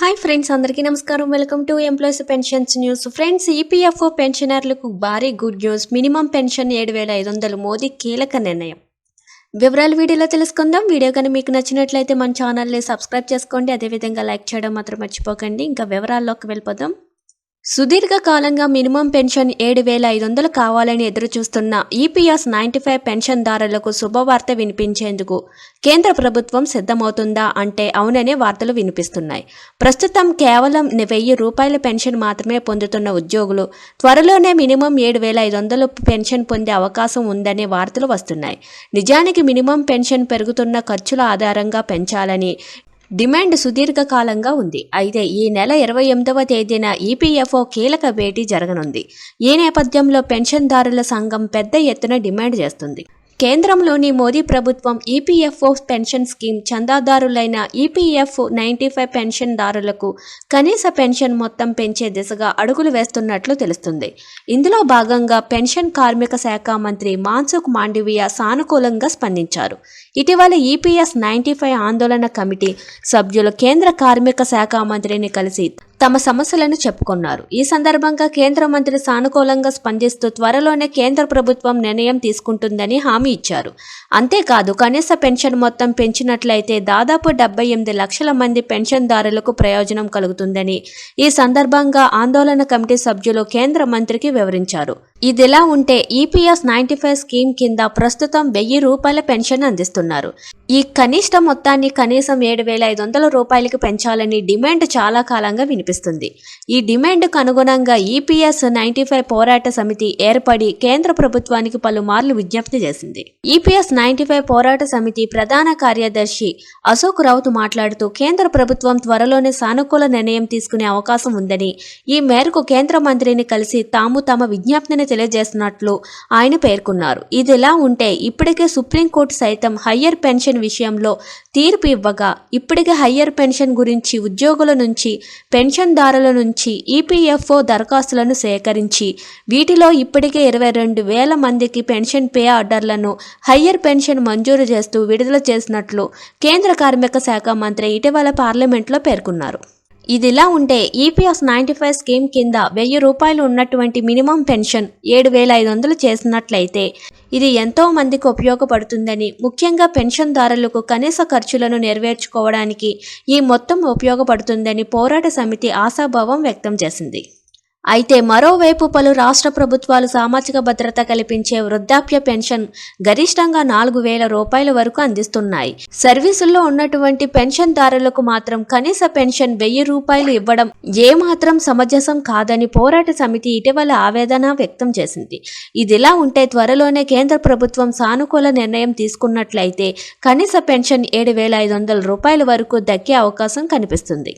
Hi friends అందరికీ నమస్కారం. Welcome to employees pensions news friends EPFO పెన్షనర్లకు భారీ గుడ్ న్యూస్ మినిమం పెన్షన్ ఏడు వేల ఐదు వందలు. మోదీ కీలక నిర్ణయం. వివరాలు వీడియోలో తెలుసుకుందాం. వీడియో కానీ మీకు నచ్చినట్లయితే మన ఛానల్ని సబ్స్క్రైబ్ చేసుకోండి. అదేవిధంగా లైక్ చేయడం మాత్రం మర్చిపోకండి. ఇంకా వివరాల్లోకి వెళ్ళిపోదాం. సుదీర్ఘకాలంగా మినిమం పెన్షన్ ఏడు వేల ఐదు వందలు కావాలని ఎదురుచూస్తున్న ఈపీఎస్ నైంటీ ఫైవ్ పెన్షన్దారులకు శుభవార్త వినిపించేందుకు కేంద్ర ప్రభుత్వం సిద్ధమవుతుందా అంటే అవుననే వార్తలు వినిపిస్తున్నాయి. ప్రస్తుతం కేవలం వెయ్యి రూపాయల పెన్షన్ మాత్రమే పొందుతున్న ఉద్యోగులు త్వరలోనే మినిమం ఏడు వేల ఐదు వందలు పెన్షన్ పొందే అవకాశం ఉందనే వార్తలు వస్తున్నాయి. నిజానికి మినిమం పెన్షన్ పెరుగుతున్న ఖర్చుల ఆధారంగా పెంచాలని డిమాండ్ సుదీర్ఘకాలంగా ఉంది. అయితే ఈ నెల ఇరవై ఎనిమిదవ తేదీన ఈపీఎఫ్ఓ కీలక భేటీ జరగనుంది. ఈ నేపథ్యంలో పెన్షన్దారుల సంఘం పెద్ద ఎత్తున డిమాండ్ చేస్తుంది. కేంద్రంలోని మోదీ ప్రభుత్వం ఈపీఎఫ్ఓ పెన్షన్ స్కీమ్ చందాదారులైన ఈపీఎఫ్ఓ నైంటీ ఫైవ్ పెన్షన్దారులకు కనీస పెన్షన్ మొత్తం పెంచే దిశగా అడుగులు వేస్తున్నట్లు తెలుస్తుంది. ఇందులో భాగంగా పెన్షన్ కార్మిక శాఖ మంత్రి మాన్సుఖ్ మాండవియా సానుకూలంగా స్పందించారు. ఇటీవల ఈపీఎస్ నైంటీ ఫైవ్ ఆందోళన కమిటీ సభ్యులు కేంద్ర కార్మిక శాఖ మంత్రిని కలిసి తమ సమస్యలను చెప్పుకున్నారు. ఈ సందర్భంగా కేంద్ర మంత్రి సానుకూలంగా స్పందిస్తూ త్వరలోనే కేంద్ర ప్రభుత్వం నిర్ణయం తీసుకుంటుందని హామీ ఇచ్చారు. అంతేకాదు కనీస పెన్షన్ మొత్తం పెంచినట్లయితే దాదాపు డెబ్బై ఎనిమిది లక్షల మంది పెన్షన్దారులకు ప్రయోజనం కలుగుతుందని ఈ సందర్భంగా ఆందోళన కమిటీ సభ్యులు కేంద్ర మంత్రికి వివరించారు. ఇదిలా ఉంటే ఈపీఎస్ నైన్టీ ఫైవ్ స్కీమ్ కింద ప్రస్తుతం వెయ్యి రూపాయల పెన్షన్ అందిస్తున్నారు. ఈ కనిష్ట మొత్తాన్ని కనీసం ఏడు వేల ఐదు వందల రూపాయలకి పెంచాలని డిమాండ్ చాలా కాలంగా వినిపిస్తుంది. ఈ డిమాండ్కు అనుగుణంగా ఈపీఎస్ నైన్టీ ఫైవ్ పోరాట సమితి ఏర్పడి కేంద్ర ప్రభుత్వానికి పలుమార్లు విజ్ఞప్తి చేసింది. ఈపీఎస్ నైంటీ ఫైవ్ పోరాట సమితి ప్రధాన కార్యదర్శి అశోక్ రావుత్ మాట్లాడుతూ కేంద్ర ప్రభుత్వం త్వరలోనే సానుకూల నిర్ణయం తీసుకునే అవకాశం ఉందని ఈ మేరకు కేంద్ర మంత్రిని కలిసి తాము తమ విజ్ఞప్తిని తెలియజేస్తున్నట్లు ఆయన పేర్కొన్నారు. ఇదిలా ఉంటే ఇప్పటికే సుప్రీంకోర్టు సైతం హయ్యర్ పెన్షన్ విషయంలో తీర్పు ఇవ్వగా ఇప్పటికే హయ్యర్ పెన్షన్ గురించి ఉద్యోగుల నుంచి పెన్షన్దారుల నుంచి ఈపీఎఫ్ఓ దరఖాస్తులను సేకరించి వీటిలో ఇప్పటికే ఇరవై రెండు వేల మందికి పెన్షన్ పే ఆర్డర్లను హయ్యర్ పెన్షన్ మంజూరు చేస్తూ విడుదల చేసినట్లు కేంద్ర కార్మిక శాఖ మంత్రి ఇటీవల పార్లమెంట్లో పేర్కొన్నారు. ఇదిలా ఉంటే ఈపీఎస్ నైంటీ ఫైవ్ స్కీమ్ కింద వెయ్యి రూపాయలు ఉన్నటువంటి మినిమం పెన్షన్ ఏడు వేల ఐదు వందలు చేసినట్లయితే ఇది ఎంతో మందికి ఉపయోగపడుతుందని ముఖ్యంగా పెన్షన్దారులకు కనీస ఖర్చులను నెరవేర్చుకోవడానికి ఈ మొత్తం ఉపయోగపడుతుందని పోరాట సమితి ఆశాభావం వ్యక్తం చేసింది. అయితే మరోవైపు పలు రాష్ట్ర ప్రభుత్వాలు సామాజిక భద్రత కల్పించే వృద్ధాప్య పెన్షన్ గరిష్టంగా నాలుగు వేల రూపాయల వరకు అందిస్తున్నాయి. సర్వీసుల్లో ఉన్నటువంటి పెన్షన్దారులకు మాత్రం కనీస పెన్షన్ వెయ్యి రూపాయలు ఇవ్వడం ఏమాత్రం సమంజసం కాదని పోరాట సమితి ఇటీవల ఆవేదన వ్యక్తం చేసింది. ఇదిలా ఉంటే త్వరలోనే కేంద్ర ప్రభుత్వం సానుకూల నిర్ణయం తీసుకున్నట్లయితే కనీస పెన్షన్ ఏడు వేల ఐదు వందల రూపాయల వరకు దక్కే అవకాశం కనిపిస్తుంది.